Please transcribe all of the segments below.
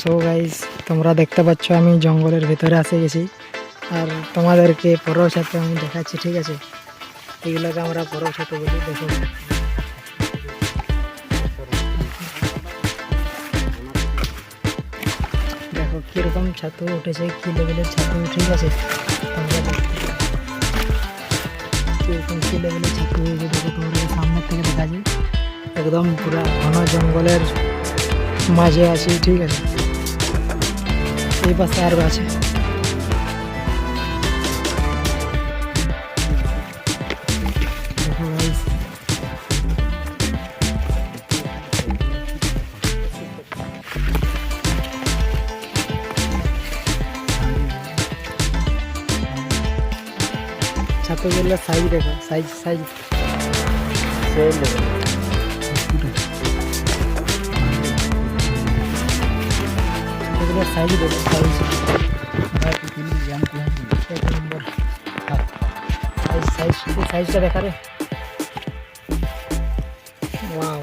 So guys তোমরা দেখতে পাচ্ছ আমি জঙ্গলের ভিতরে আসে গেছি। আর তোমাদেরকে পরের সাথে আমি দেখাচ্ছি, ঠিক আছে? এগুলোকে আমরা পরের সাথে বলি দেখো। দেখো, কীরকম ছাতু উঠেছে, কী লেভেলের ছাতু, ঠিক আছে? কীরকম কী লেভেলের ছাতু হয়েছে দেখো তোমরা সামনের থেকে দেখা যায় একদম পুরা ঘন জঙ্গলের মাঝে আছি, ঠিক আছে? এই পাশে আরও আছে। দেখো guys, ছাত্রগুলোর সাইজ দেখো সাইজ সাইজ এগুলোর সাইজ দেখো সাইজ এক নম্বর সাইজ সাইজ সাইজটা দেখা রে ওয়াও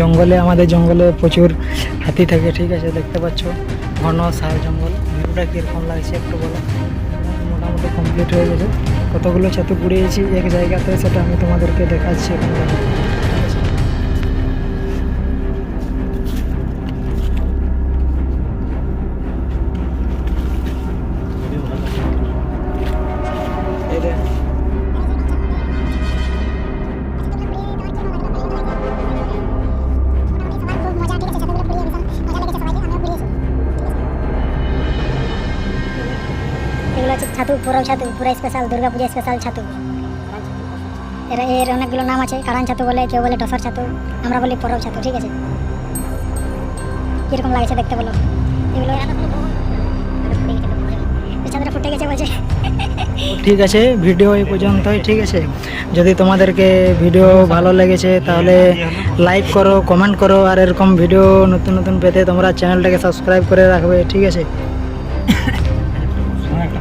জঙ্গলে, আমাদের জঙ্গলে প্রচুর হাতি থাকে, ঠিক আছে? দেখতে পাচ্ছ, ঘন সার জঙ্গল। ভিউটা কীরকম লাগছে একটু বলো। মোটামুটি কমপ্লিট হয়ে গেছে। কতগুলো ছাতু পুড়িয়েছি এক জায়গাতে, সেটা আমি তোমাদেরকে দেখাচ্ছি দেখো। ছাতু পুরো ছাতু, পুরো স্পেশাল দুর্গা পূজা স্পেশাল ছাতু। এর এর অনেকগুলো নাম আছে, কারান ছাতু বলে, কেউ বলে টসর ছাতু, আমরা বলি পরব ছাতু, ঠিক আছে? কীরকম লাগছে দেখতে বলো? এগুলো গেছে বলছে। ঠিক আছে, ভিডিও এই পর্যন্তই, ঠিক আছে? যদি তোমাদেরকে ভিডিও ভালো লেগেছে, তাহলে লাইক করো কমেন্ট করো, আর এরকম ভিডিও নতুন নতুন পেতে তোমরা চ্যানেলটাকে সাবস্ক্রাইব করে রাখবে, ঠিক আছে?